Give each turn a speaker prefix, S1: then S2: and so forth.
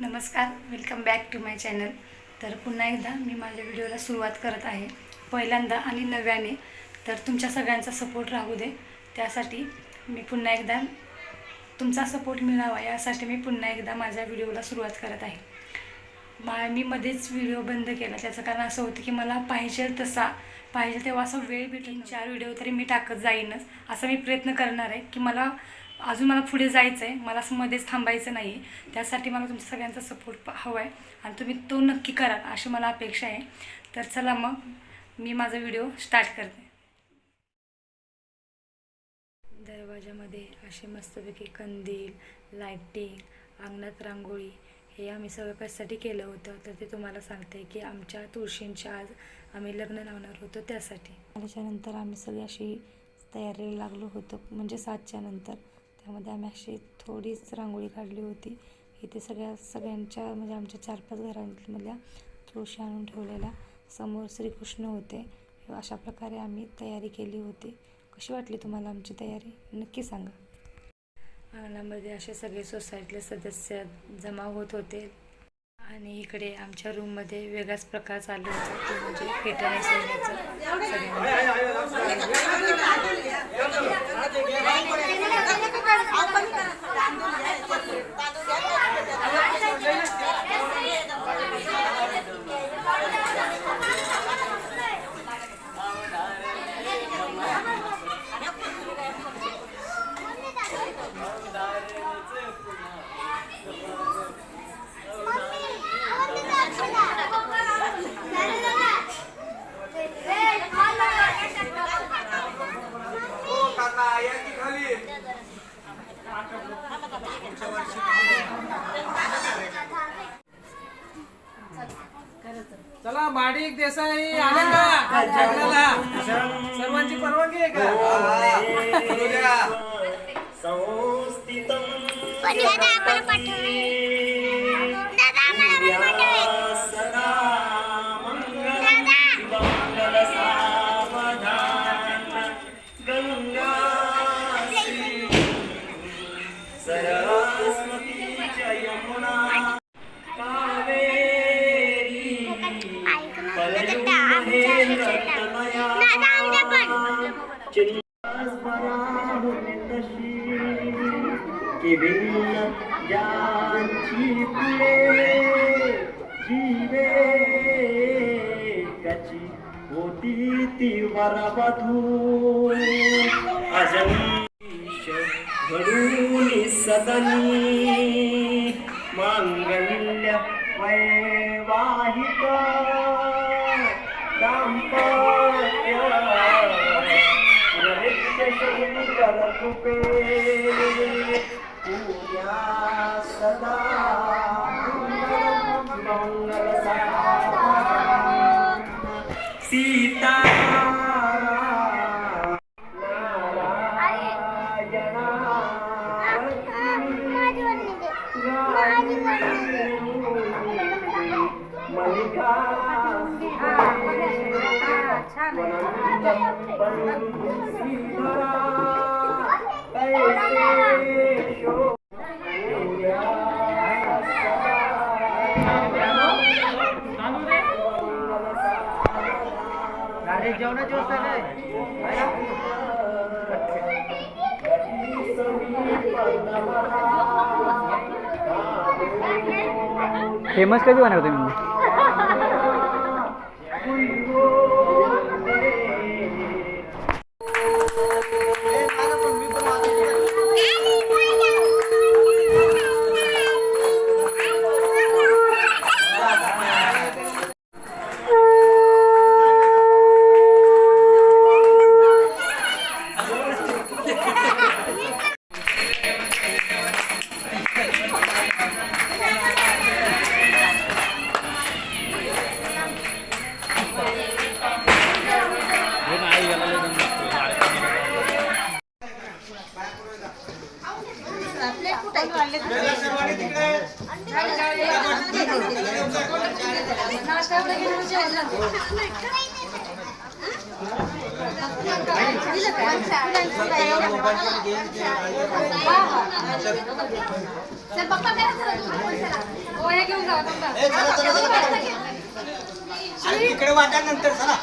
S1: नमस्कार welcome back to my channel तर पुन्हा एकदा मी माझ्या व्हिडिओला सुरुवात करत आहे. पहिल्यांदा आणि नव्याने तर तुमच्या सगळ्यांचा सपोर्ट राहू दे. त्यासाठी मी पुन्हा एकदा तुमचा सपोर्ट मिळावा यासाठी मी पुन्हा एकदा माझ्या व्हिडिओला सुरुवात करत आहे. मा मी मध्येच व्हिडिओ बंद केला. त्याचं कारण असं होतं की मला पाहिजे तसा पाहिजे तेव्हा असा वेळ भेटेल चार व्हिडिओ तरी मी टाकत जाईनच असा मी प्रयत्न करणार आहे की मला अजून मला पुढे जायचं आहे मला असं मध्येच थांबायचं नाही आहे त्यासाठी मला तुमच्या सगळ्यांचा सपोर्ट हवा आहे आणि तुम्ही तो नक्की कराल अशी मला अपेक्षा आहे. तर चला मग मी माझा व्हिडिओ स्टार्ट करते. दरवाजामध्ये असे मस्तपैकी कंदील लाईटिंग अंगणात रांगोळी हे आम्ही सगळं कशासाठी केलं होतं? तर ते तुम्हाला सांगते की आमच्या तुळशींच्या आज आम्ही लग्न लावणार होतो त्यासाठी. त्याच्यानंतर आम्ही सगळी अशी तयारीला लागलो होतो म्हणजे सातच्या नंतर. त्यामध्ये आम्ही अशी थोडीच रांगोळी काढली होती. इथे सगळ्या सगळ्यांच्या म्हणजे आमच्या चार पाच घरांमधल्या तुळशी आणून ठेवलेल्या समोर श्रीकृष्ण होते. अशा प्रकारे आम्ही तयारी केली होती. कशी वाटली तुम्हाला आमची तयारी? नक्की सांगा. अंगणामध्ये असे सगळे सोसायटीले सदस्य जमा होत होते. आणि इकडे आमच्या रूममध्ये वेगळाच प्रकार चालू होता. तो म्हणजे फिटनेस सगळ्यांना.
S2: माडिक देसाई आले का सर्वांची परवानगी आहे का?
S3: संस्थितम्
S4: पण दादा आम्हाला पाठवले दादा आम्हाला पण पाठवले
S3: सदा
S4: दादा
S3: ज्यांची पुढे जीवे त्याची होती ती वरवधू अजनीश घडून सदनी. मांगल्य वैवाहिक दाम्पत्य नृत्यशङ्करकृपे पूजा सदा सीता मल्लिका
S2: जेवणाची व्यवस्था काय? फेमस कधी होणार तुम्ही?
S4: चल
S2: तिकडे वाटा नंतर चला.